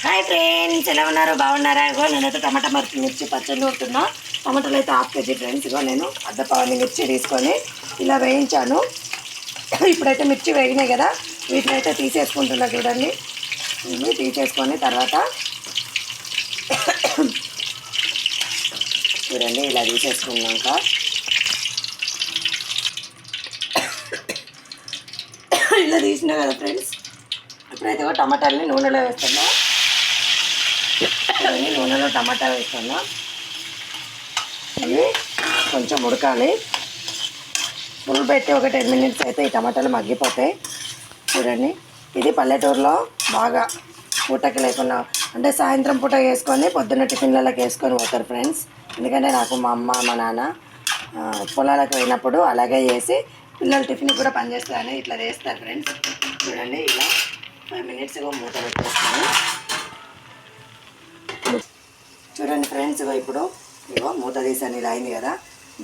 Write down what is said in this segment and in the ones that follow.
Hi friends ఎలా ఉన్నారు? బాగున్నారా? ఇగో నేనైతే టమాటా మరచి మిర్చి పచ్చడి కొడుతున్నా. టమాటాలు అయితే హాఫ్ కేజీ ఫ్రెండ్స్ ఇగో నేను అర్ధ మిర్చి తీసుకొని ఇలా వేయించాను. ఇప్పుడైతే మిర్చి వేగినాయి కదా వీటిని అయితే తీసేసుకుంటున్నా చూడండి. ఇవి తీసేసుకొని తర్వాత చూడండి ఇలా తీసేసుకున్నాక ఇలా తీసినా కదా ఫ్రెండ్స్. ఇప్పుడైతే టమాటాలని నూనెలో వేస్తున్నా. ఇవన్నీ నూనెలో టమాటా వేస్తాను ఇవి కొంచెం ఉడకాలి. ఫుల్ పెట్టి ఒక టెన్ మినిట్స్ అయితే ఈ టమాటాలు మగ్గిపోతాయి. చూడండి. ఇది పల్లెటూరులో బాగా పూటకి లేకుండా అంటే సాయంత్రం పూట వేసుకొని పొద్దున్న టిఫిన్లలోకి వేసుకొని పోతారు ఫ్రెండ్స్. ఎందుకంటే నాకు మా అమ్మ మా నాన్న పొలాలకు పోయినప్పుడు అలాగే చేసి పిల్లల టిఫిన్ కూడా పనిచేస్తారని ఇట్లా చేస్తారు ఫ్రెండ్స్. చూడండి ఇలా ఫైవ్ మినిట్స్ మూత పెట్టేస్తాను చూడండి ఫ్రెండ్స్ ఇగో ఇప్పుడు ఇగో మూత తీసాను ఇలా అయింది కదా.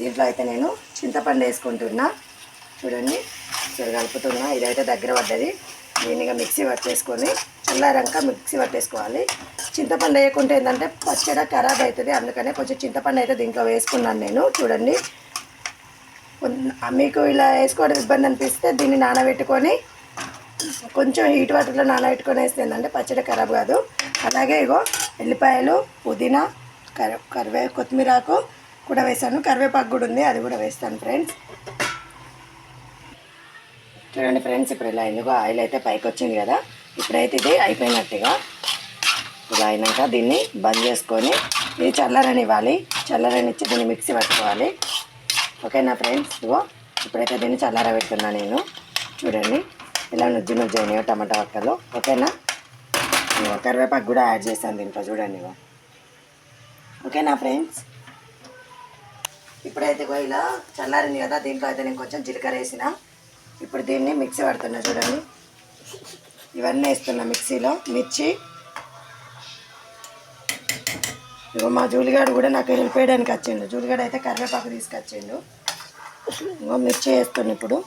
దీంట్లో అయితే నేను చింతపండు వేసుకుంటున్నా. చూడండి సరే కలుపుతున్నా ఇదైతే దగ్గర పడ్డది. దీనిగా మిక్సీ పట్టేసుకొని చల్లారంక మిక్సీ పట్టేసుకోవాలి. చింతపండు వేయకుంటే ఏంటంటే పచ్చడి ఖరాబ్ అవుతుంది అందుకనే కొంచెం చింతపండు అయితే దీంట్లో వేసుకున్నాను నేను. చూడండి మీకు ఇలా వేసుకోవడం ఇబ్బంది అనిపిస్తే దీన్ని నానబెట్టుకొని కొంచెం హీట్ వాటర్లో నానబెట్టుకొని వేస్తే ఏంటంటే పచ్చడి ఖరాబ్ కాదు. అలాగే ఇగో ఎల్లిపాయలు పుదీనా కరి కరివే కొత్తిమీరాకు కూడా వేసాను కరివేపాకు కూడా ఉంది అది కూడా వేస్తాను ఫ్రెండ్స్. చూడండి ఫ్రెండ్స్ ఇప్పుడు ఇలా ఎందుకో ఆయిల్ అయితే పైకి వచ్చింది కదా. ఇప్పుడైతే ఇది అయిపోయినట్టుగా. ఇలా అయినాక దీన్ని బంద్ చేసుకొని ఇది చల్లరని ఇచ్చి దీన్ని మిక్సీ పట్టుకోవాలి. ఓకేనా ఫ్రెండ్స్? ఇదిగో ఇప్పుడైతే దీన్ని చల్లార పెడుతున్నా నేను. చూడండి ఇలా నుజ్జు నుజ్జు అయినాయో టమాటా ఒక్కలు ఓకేనా? కరివేపాకు కూడా యాడ్ చేస్తాను దీంట్లో చూడండి ఓకేనా ఫ్రెండ్స్? ఇప్పుడైతే ఇగో ఇలా చల్లారింది కదా దీంట్లో అయితే నేను కొంచెం జీలకర్ర వేసిన. ఇప్పుడు దీన్ని మిక్సీ పడుతున్నా చూడండి. ఇవన్నీ వేస్తున్నా మిక్సీలో. మిర్చి. ఇగో మా జూలిగాడు కూడా నాకు హెల్ప్ చేయడానికి వచ్చిండు. జూలిగాడు అయితే కరివేపాకు తీసుకొచ్చిండు. ఇంకో మిర్చి వేస్తున్నా ఇప్పుడు.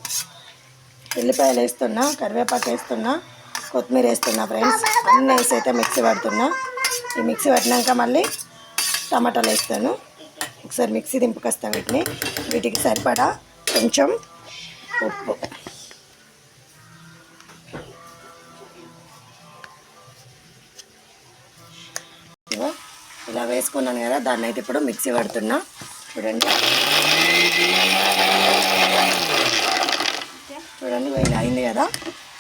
ఉల్లిపాయలు వేస్తున్నా కరివేపాకు వేస్తున్నా. కొత్తిమీర వేస్తున్నా ఫ్రెండ్స్ అన్నీ వేసి అయితే మిక్సీ పడుతున్నా. ఈ మిక్సీ పట్టినాక మళ్ళీ టమాటాలు వేస్తాను. ఒకసారి మిక్సీ దింపుకొస్తా వీటిని. వీటికి సరిపడా కొంచెం ఉప్పు. ఇలా వేసుకున్నాను కదా దాన్ని అయితే ఇప్పుడు మిక్సీ పడుతున్నా. చూడండి. చూడండి ఇలా అయింది కదా.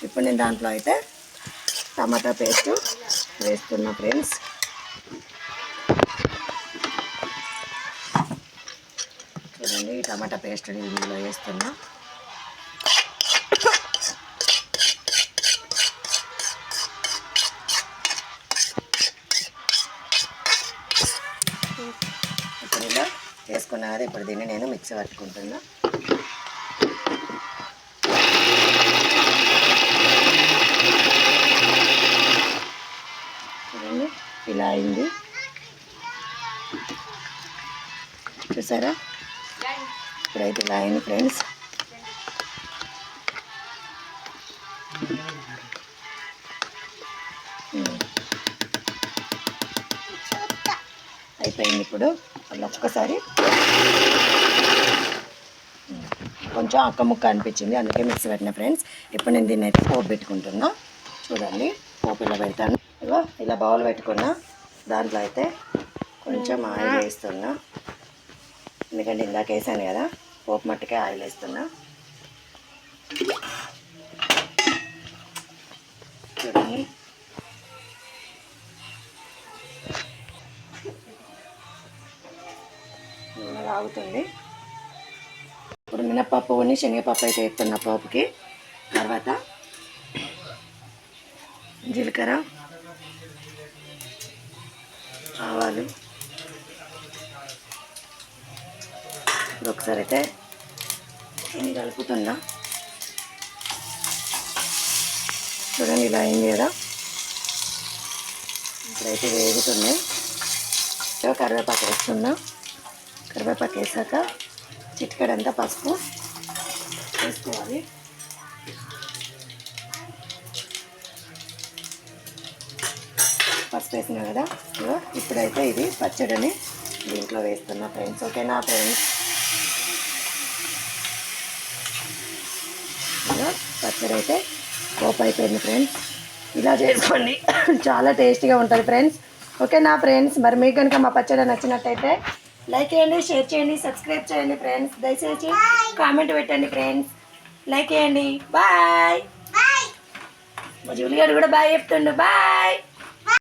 ఇప్పుడు నేను దాంట్లో అయితే టమాటా పేస్ట్ వేస్తున్నా ఫ్రెండ్స్. చూడండి ఈ టమాటా పేస్ట్ ఇందులో వేస్తున్నా. ఇప్పుడు ఇలా వేసుకున్నా కదా ఇప్పుడు దీన్ని నేను మిక్సీ పట్టుకుంటున్నా. చూసారా ఇప్పుడైతే ఇలా అయింది ఫ్రెండ్స్ అయిపోయింది ఇప్పుడు. అలా ఒక్కసారి. కొంచెం అక్క ముక్క అనిపించింది. అందుకే మిక్సీ పెట్టిన ఫ్రెండ్స్. ఇప్పుడు నేను దీన్ని అయితే పోపు పెట్టుకుంటున్నా. చూడండి. పోపు ఇలా పెడతాను. ఇలా ఇలా బౌల్ పెట్టుకున్నా. దాంట్లో అయితే కొంచెం ఆయిల్ వేస్తున్నా. ఎందుకంటే ఇందాక వేసాను కదా పోపు మట్టుకే ఆయిల్ వేస్తున్నా. చూడండి. నూనె రాగుతుంది. ఇప్పుడు మినప్పప్పుని శనగపప్పు అయితే వేస్తున్న పోపుకి. తర్వాత జీలకర్ర ఆవాలు. ఇప్పుడు ఒకసారి అయితే ఇది కలుపుతున్నా చూడండి ఇలా అయింది కదా. ఇప్పుడైతే వేగుతున్నాయి కరివేపాకు వేస్తున్నా. కరివేపాకు వేసాక చిటికడంతా పసుపు వేసుకోవాలి. పసుపు వేసినా వేసిన కదా ఇప్పుడైతే ఇది పచ్చడిని దీంట్లో వేస్తున్నా ఫ్రెండ్స్. ఓకేనా ఫ్రెండ్స్? పచ్చడి అయితే పోపు అయిపోయింది ఫ్రెండ్స్ ఇలా చేసుకోండి. చాలా టేస్టీగా ఉంటుంది ఫ్రెండ్స్ ఓకేనా ఫ్రెండ్స్ మరి మీకు కనుక మా పచ్చడి నచ్చినట్టయితే లైక్ చేయండి షేర్ చేయండి సబ్స్క్రైబ్ చేయండి ఫ్రెండ్స్ దయచేసి కామెంట్ పెట్టండి ఫ్రెండ్స్ లైక్ చేయండి. బాయ్ మా జూలి గారు కూడా బాయ్ చెప్తుండు. బాయ్